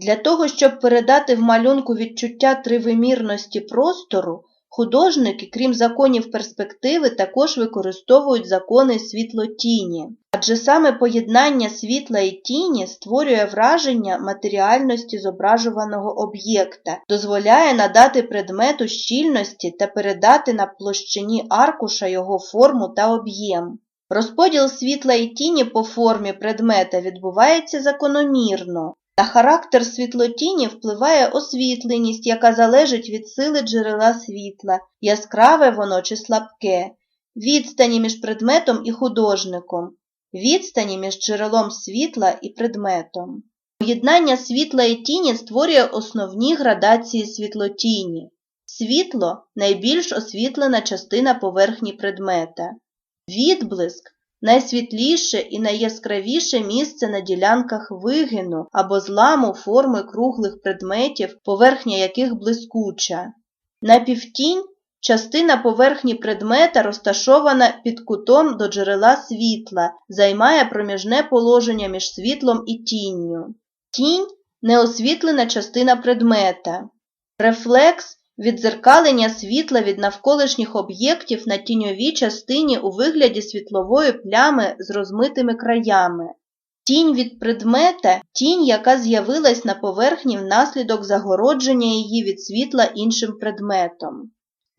Для того, щоб передати в малюнку відчуття тривимірності простору, художники, крім законів перспективи, також використовують закони світло-тіні. Адже саме поєднання світла і тіні створює враження матеріальності зображуваного об'єкта, дозволяє надати предмету щільності та передати на площині аркуша його форму та об'єм. Розподіл світла і тіні по формі предмета відбувається закономірно. На характер світлотіні впливає освітленість, яка залежить від сили джерела світла, яскраве воно чи слабке, відстані між предметом і художником, відстані між джерелом світла і предметом. Поєднання світла і тіні створює основні градації світлотіні. Світло найбільш освітлена частина поверхні предмета. Відблиск найсвітліше і найяскравіше місце на ділянках вигину або зламу форми круглих предметів, поверхня яких блискуча. Напівтінь частина поверхні предмета, розташована під кутом до джерела світла, займає проміжне положення між світлом і тінню. Тінь неосвітлена частина предмета. Рефлекс віддзеркалення світла від навколишніх об'єктів на тіньовій частині у вигляді світлової плями з розмитими краями. Тінь від предмета тінь, яка з'явилась на поверхні внаслідок загородження її від світла іншим предметом.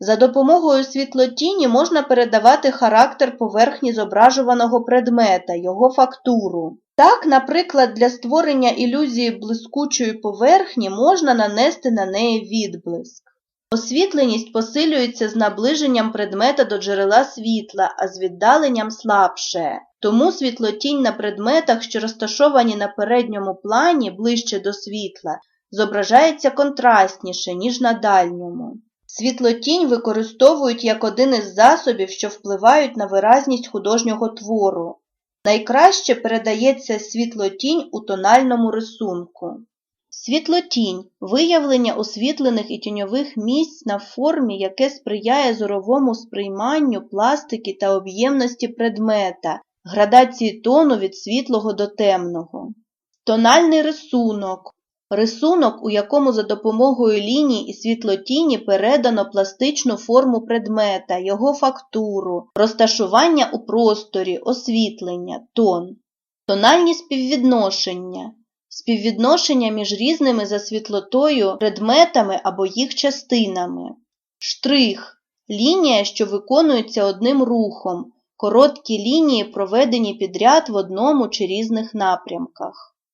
За допомогою світлотіні можна передавати характер поверхні зображуваного предмета, його фактуру. Так, наприклад, для створення ілюзії блискучої поверхні можна нанести на неї відблиск. Освітленість посилюється з наближенням предмета до джерела світла, а з віддаленням слабше. Тому світлотінь на предметах, що розташовані на передньому плані ближче до світла, зображається контрастніше, ніж на дальньому. Світлотінь використовують як один із засобів, що впливають на виразність художнього твору. Найкраще передається світлотінь у тональному рисунку. Світлотінь виявлення освітлених і тіньових місць на формі, яке сприяє зоровому сприйманню пластики та об'ємності предмета, градації тону від світлого до темного. Тональний рисунок рисунок, у якому за допомогою ліній і світлотіні передано пластичну форму предмета, його фактуру, розташування у просторі, освітлення, тон. Тональні співвідношення співвідношення між різними за світлотою предметами або їх частинами. Штрих лінія, що виконується одним рухом, короткі лінії, проведені підряд в одному чи різних напрямках.